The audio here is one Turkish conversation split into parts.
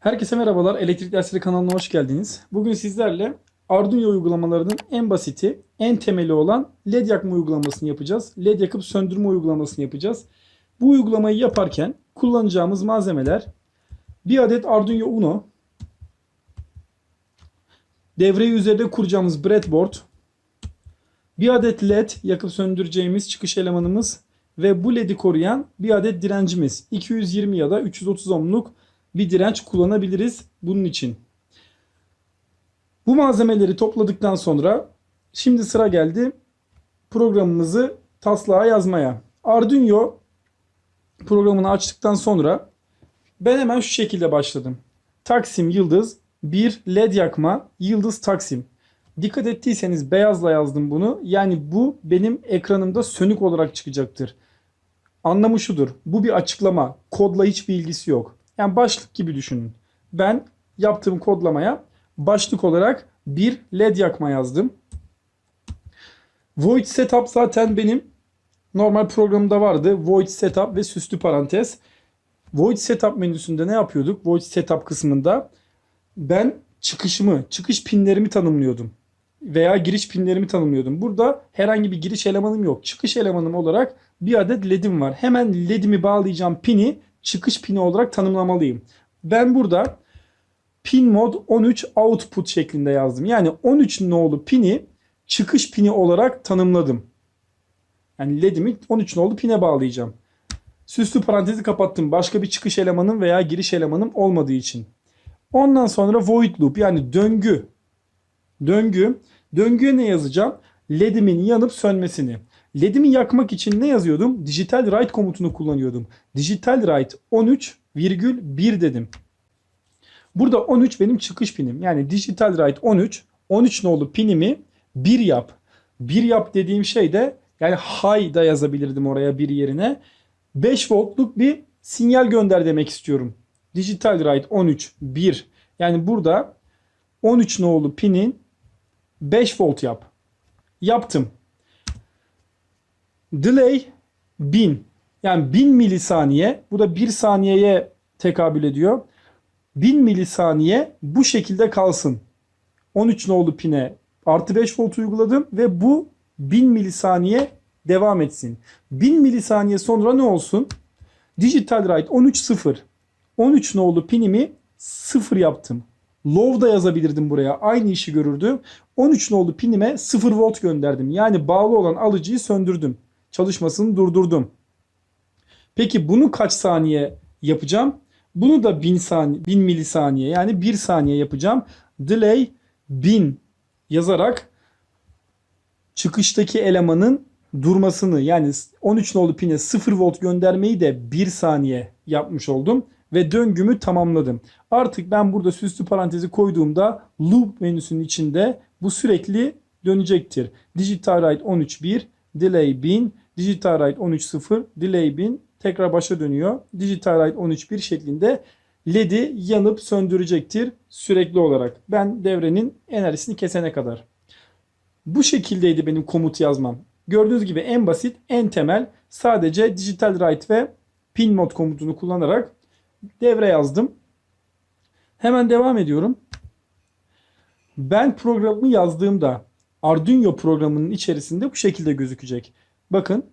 Herkese merhabalar. Elektrik Dersleri kanalına hoş geldiniz. Bugün sizlerle Arduino uygulamalarının en basiti, en temeli olan LED yakma uygulamasını yapacağız. LED yakıp söndürme uygulamasını yapacağız. Bu uygulamayı yaparken kullanacağımız malzemeler bir adet Arduino Uno, devreyi üzerinde kuracağımız breadboard, bir adet LED yakıp söndüreceğimiz çıkış elemanımız ve bu LED'i koruyan bir adet direncimiz. 220 ya da 330 ohmluk bir direnç kullanabiliriz bunun için. Bu malzemeleri topladıktan sonra şimdi sıra geldi programımızı taslağa yazmaya. Arduino programını açtıktan sonra ben hemen şu şekilde başladım. Taksim yıldız bir led yakma yıldız taksim. Dikkat ettiyseniz beyazla yazdım bunu. Yani bu benim ekranımda sönük olarak çıkacaktır. Anlamı şudur. Bu bir açıklama. Kodla hiçbir ilgisi yok. Yani başlık gibi düşünün. Ben yaptığım kodlamaya başlık olarak bir led yakma yazdım. Void setup zaten benim normal programımda vardı. Void setup ve süslü parantez. Void setup menüsünde ne yapıyorduk? Void setup kısmında ben çıkışımı, çıkış pinlerimi tanımlıyordum. Veya giriş pinlerimi tanımlıyordum. Burada herhangi bir giriş elemanım yok. Çıkış elemanım olarak bir adet led'im var. Hemen led'imi bağlayacağım pini çıkış pini olarak tanımlamalıyım. Ben burada pin mod 13 output şeklinde yazdım. Yani 13 nolu pini çıkış pini olarak tanımladım. Yani led'imi 13 nolu pine bağlayacağım. Süslü parantezi kapattım. Başka bir çıkış elemanım veya giriş elemanım olmadığı için. Ondan sonra void loop yani döngü. Döngü. Döngüye ne yazacağım? LED'imin yanıp sönmesini. LED'imi yakmak için ne yazıyordum? Digital write komutunu kullanıyordum. Digital write 13,1 dedim. Burada 13 benim çıkış pinim. Yani digital write 13. 13 nolu pinimi 1 yap. 1 yap dediğim şey de yani high da yazabilirdim oraya bir yerine. 5 voltluk bir sinyal gönder demek istiyorum. Digital write 13 1. Yani burada 13 nolu pinin 5 volt yap. Yaptım. Delay 1000. Yani 1000 milisaniye. Bu da 1 saniyeye tekabül ediyor. 1000 milisaniye bu şekilde kalsın. 13 nolu pine artı 5 volt uyguladım ve bu 1000 milisaniye devam etsin. 1000 milisaniye sonra ne olsun? Digital write 13.0. 13 nolu pinimi 0 yaptım. Low da yazabilirdim buraya. Aynı işi görürdü. 13 nolu pinime 0 volt gönderdim. Yani bağlı olan alıcıyı söndürdüm. Çalışmasını durdurdum. Peki bunu kaç saniye yapacağım? Bunu da 1000 saniye, 1000 milisaniye yani 1 saniye yapacağım. Delay 1000 yazarak çıkıştaki elemanın durmasını yani 13 nolu pine 0 volt göndermeyi de 1 saniye yapmış oldum ve döngümü tamamladım. Artık ben burada süslü parantezi koyduğumda loop menüsünün içinde bu sürekli dönecektir. Digital write 13.1, delay 1000, digital write 13.0, delay 1000 tekrar başa dönüyor. Digital write 13.1 şeklinde LED'i yanıp söndürecektir sürekli olarak. Ben devrenin enerjisini kesene kadar. Bu şekildeydi benim komut yazmam. Gördüğünüz gibi en basit, en temel sadece digital write ve pin mod komutunu kullanarak devre yazdım. Hemen devam ediyorum. Ben programı yazdığımda Arduino programının içerisinde bu şekilde gözükecek. Bakın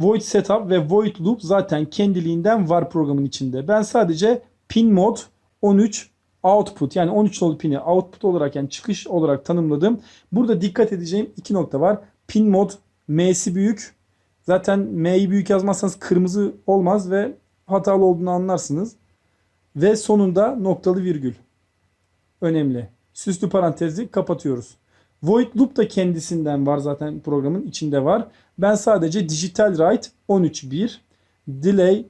void setup ve void loop zaten kendiliğinden var programın içinde. Ben sadece pin mod 13 output yani 13 nolu pini output olarak yani çıkış olarak tanımladım. Burada dikkat edeceğim iki nokta var. Pin mod M'si büyük. Zaten M'yi büyük yazmazsanız kırmızı olmaz ve hatalı olduğunu anlarsınız. Ve sonunda noktalı virgül. Önemli. Süslü parantezi kapatıyoruz. Void loop da kendisinden var zaten programın içinde var. Ben sadece digital write 13.1 delay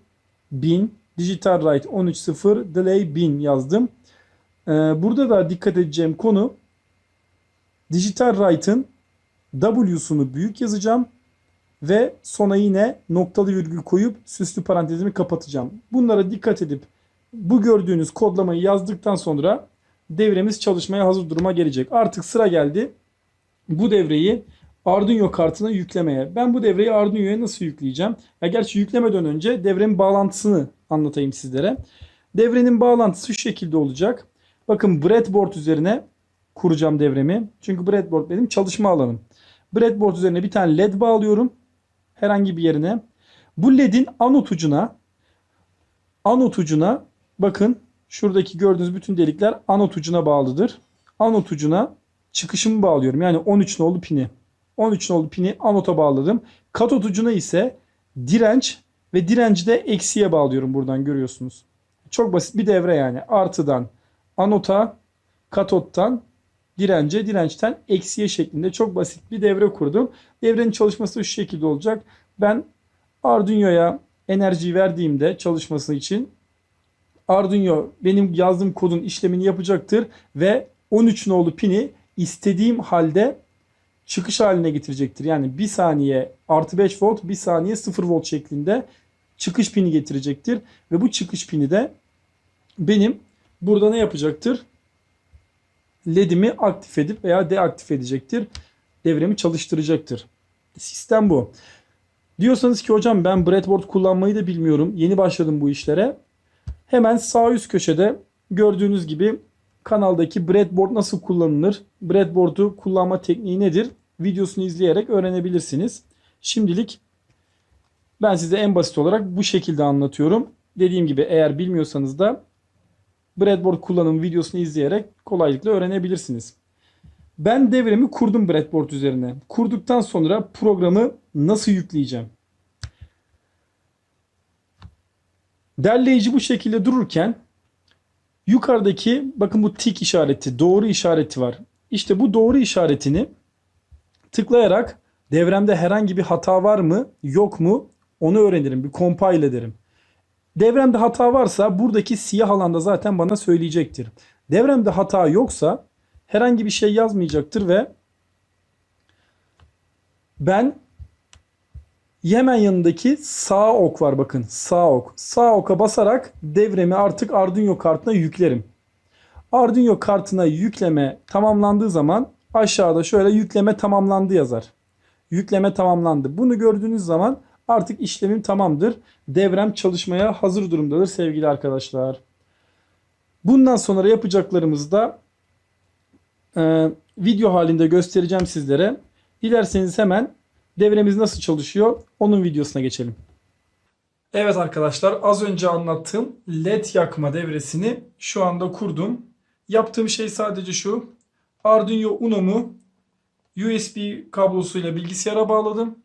1000 digital write 13.0 delay 1000 yazdım. Ee, burada da dikkat edeceğim konu digital write'ın W'sunu büyük yazacağım ve sona yine noktalı virgül koyup süslü parantezimi kapatacağım. Bunlara dikkat edip bu gördüğünüz kodlamayı yazdıktan sonra devremiz çalışmaya hazır duruma gelecek. Artık sıra geldi bu devreyi Arduino kartına yüklemeye. Ben bu devreyi Arduino'ya nasıl yükleyeceğim? Ya gerçi yüklemeden önce devrenin bağlantısını anlatayım sizlere. Devrenin bağlantısı şu şekilde olacak. Bakın breadboard üzerine kuracağım devremi. Çünkü breadboard benim çalışma alanım. Breadboard üzerine bir tane led bağlıyorum. Herhangi bir yerine. Bu ledin anot ucuna anot ucuna bakın şuradaki gördüğünüz bütün delikler anot ucuna bağlıdır. Anot ucuna çıkışımı bağlıyorum. Yani 13 nolu pini. 13 nolu pini anota bağladım. Katot ucuna ise direnç ve direnci de eksiye bağlıyorum buradan görüyorsunuz. Çok basit bir devre yani. Artıdan anota, katottan dirence, dirençten eksiye şeklinde çok basit bir devre kurdum. Devrenin çalışması şu şekilde olacak. Ben Arduino'ya enerji verdiğimde çalışması için Arduino benim yazdığım kodun işlemini yapacaktır ve 13 nolu pini istediğim halde çıkış haline getirecektir. Yani 1 saniye artı 5 volt 1 saniye 0 volt şeklinde çıkış pini getirecektir. Ve bu çıkış pini de benim burada ne yapacaktır? LED'imi aktif edip veya deaktif edecektir. Devremi çalıştıracaktır. Sistem bu. Diyorsanız ki hocam ben breadboard kullanmayı da bilmiyorum. Yeni başladım bu işlere. Hemen sağ üst köşede gördüğünüz gibi kanaldaki breadboard nasıl kullanılır? Breadboard'u kullanma tekniği nedir? Videosunu izleyerek öğrenebilirsiniz. Şimdilik ben size en basit olarak bu şekilde anlatıyorum. Dediğim gibi eğer bilmiyorsanız da breadboard kullanım videosunu izleyerek kolaylıkla öğrenebilirsiniz. Ben devremi kurdum breadboard üzerine. Kurduktan sonra programı nasıl yükleyeceğim? Derleyici bu şekilde dururken yukarıdaki bakın bu tik işareti, doğru işareti var. İşte bu doğru işaretini tıklayarak devremde herhangi bir hata var mı, yok mu onu öğrenirim. Bir compile ederim. Devremde hata varsa buradaki siyah alanda zaten bana söyleyecektir. Devremde hata yoksa herhangi bir şey yazmayacaktır ve ben hemen yanındaki sağ ok var bakın sağ ok. Sağ oka basarak devremi artık Arduino kartına yüklerim. Arduino kartına yükleme tamamlandığı zaman aşağıda şöyle yükleme tamamlandı yazar. Yükleme tamamlandı. Bunu gördüğünüz zaman artık işlemim tamamdır. Devrem çalışmaya hazır durumdadır sevgili arkadaşlar. Bundan sonra yapacaklarımızı da e, video halinde göstereceğim sizlere. Dilerseniz hemen devremiz nasıl çalışıyor onun videosuna geçelim. Evet arkadaşlar az önce anlattığım led yakma devresini şu anda kurdum. Yaptığım şey sadece şu. Arduino Uno'mu USB kablosuyla bilgisayara bağladım.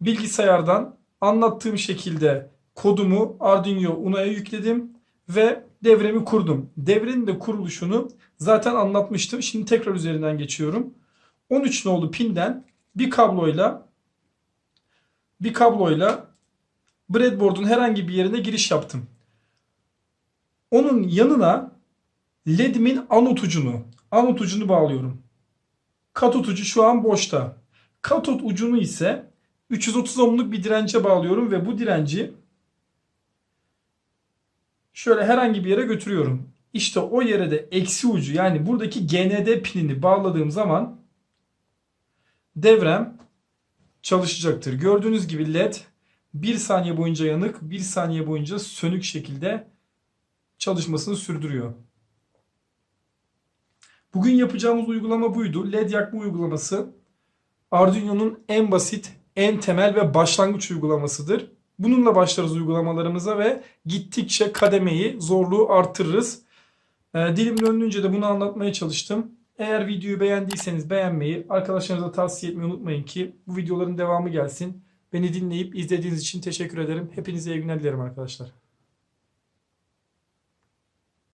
Bilgisayardan anlattığım şekilde kodumu Arduino Uno'ya yükledim ve devremi kurdum. Devrenin de kuruluşunu zaten anlatmıştım. Şimdi tekrar üzerinden geçiyorum. 13 nolu pinden bir kabloyla bir kabloyla breadboard'un herhangi bir yerine giriş yaptım. Onun yanına LED'imin anot ucunu, anot ucunu bağlıyorum. Katot ucu şu an boşta. Katot ucunu ise 330 ohmluk bir dirence bağlıyorum ve bu direnci şöyle herhangi bir yere götürüyorum. İşte o yere de eksi ucu yani buradaki GND pinini bağladığım zaman devrem çalışacaktır. Gördüğünüz gibi led 1 saniye boyunca yanık, 1 saniye boyunca sönük şekilde çalışmasını sürdürüyor. Bugün yapacağımız uygulama buydu. LED yakma uygulaması Arduino'nun en basit, en temel ve başlangıç uygulamasıdır. Bununla başlarız uygulamalarımıza ve gittikçe kademeyi, zorluğu artırırız. Ee, dilim döndüğünce de bunu anlatmaya çalıştım. Eğer videoyu beğendiyseniz beğenmeyi, arkadaşlarınıza tavsiye etmeyi unutmayın ki bu videoların devamı gelsin. Beni dinleyip izlediğiniz için teşekkür ederim. Hepinize iyi günler dilerim arkadaşlar.